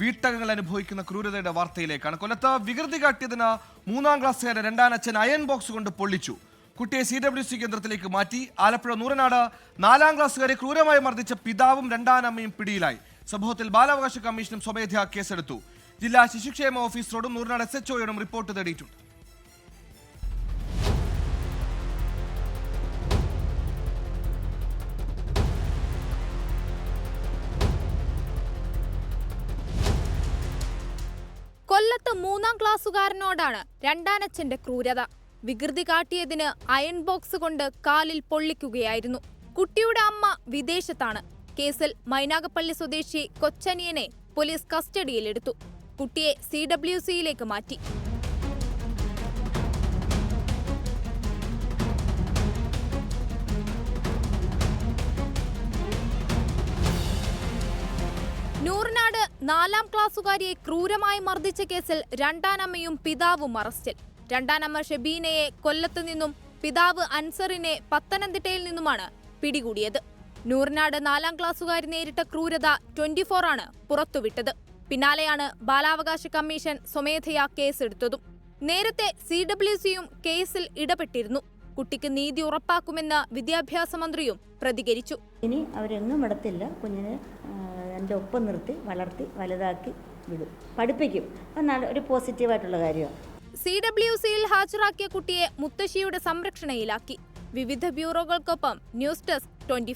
വീട്ടകങ്ങൾ അനുഭവിക്കുന്ന ക്രൂരതയുടെ വാർത്തയിലേക്കാണ്. കൊല്ലത്ത് വികൃതി കാട്ടിയതിന് മൂന്നാം ക്ലാസ്സുകാരെ രണ്ടാനച്ഛൻ അയൺ ബോക്സ് കൊണ്ട് പൊള്ളിച്ചു. കുട്ടിയെ സി ഡബ്ല്യു സി കേന്ദ്രത്തിലേക്ക് മാറ്റി ആലപ്പുഴ നൂറനാട് നാലാം ക്ലാസ്സുകാരെ ക്രൂരമായി മർദ്ദിച്ച പിതാവും രണ്ടാനമ്മയും പിടിയിലായി. സംഭവത്തിൽ ബാലാവകാശ കമ്മീഷനും സ്വമേധയാ കേസെടുത്തു. ജില്ലാ ശിശുക്ഷേമ ഓഫീസറോടും നൂറനാട് എസ് എച്ച് ഒയോടും റിപ്പോർട്ട് തേടിയിട്ടുണ്ട്. കൊല്ലത്ത് മൂന്നാം ക്ലാസ്സുകാരനോടാണ് രണ്ടാനച്ഛന്റെ ക്രൂരത. വികൃതി കാട്ടിയതിന് അയൺ ബോക്സ് കൊണ്ട് കാലിൽ പൊള്ളിക്കുകയായിരുന്നു. കുട്ടിയുടെ അമ്മ വിദേശത്താണ്. കേസിൽ മൈനാഗപ്പള്ളി സ്വദേശി കൊച്ചനിയനെ പോലീസ് കസ്റ്റഡിയിലെടുത്തു. കുട്ടിയെ സി ഡബ്ല്യു സിയിലേക്ക് മാറ്റി. നാലാം ക്ലാസ്സുകാരിയെ ക്രൂരമായി മർദ്ദിച്ച കേസിൽ രണ്ടാനമ്മയും പിതാവും അറസ്റ്റിൽ. രണ്ടാനമ്മ ഷെബീനയെ കൊല്ലത്ത് നിന്നും പിതാവ് അൻസറിനെ പത്തനംതിട്ടയിൽ നിന്നുമാണ് പിടികൂടിയത്. നൂറിനാട് നാലാം ക്ലാസ്സുകാരി നേരിട്ട ക്രൂരത ട്വന്റി ഫോർ ആണ് പുറത്തുവിട്ടത്. പിന്നാലെയാണ് ബാലാവകാശ കമ്മീഷൻ സ്വമേധയാ കേസെടുത്തതും. നേരത്തെ സി ഡബ്ല്യു സിയും കേസിൽ ഇടപെട്ടിരുന്നു. കുട്ടിക്ക് നീതി ഉറപ്പാക്കുമെന്ന് വിദ്യാഭ്യാസ മന്ത്രിയും പ്രതികരിച്ചു. ഇനി അവരെങ്ങും വിടത്തില്ല. കുഞ്ഞിനെ എന്റെ ഒപ്പം നിർത്തി വളർത്തി വലുതാക്കി വിടും. പഠിപ്പിക്കും. എന്നാൽ ഒരു പോസിറ്റീവായിട്ടുള്ള കാര്യമാണ്. സി ഡബ്ല്യു സിയിൽ ഹാജരാക്കിയ കുട്ടിയെ മുത്തശ്ശിയുടെ സംരക്ഷണയിലാക്കി. വിവിധ ബ്യൂറോകൾക്കൊപ്പം ന്യൂസ് ഡെസ്ക് ട്വന്റി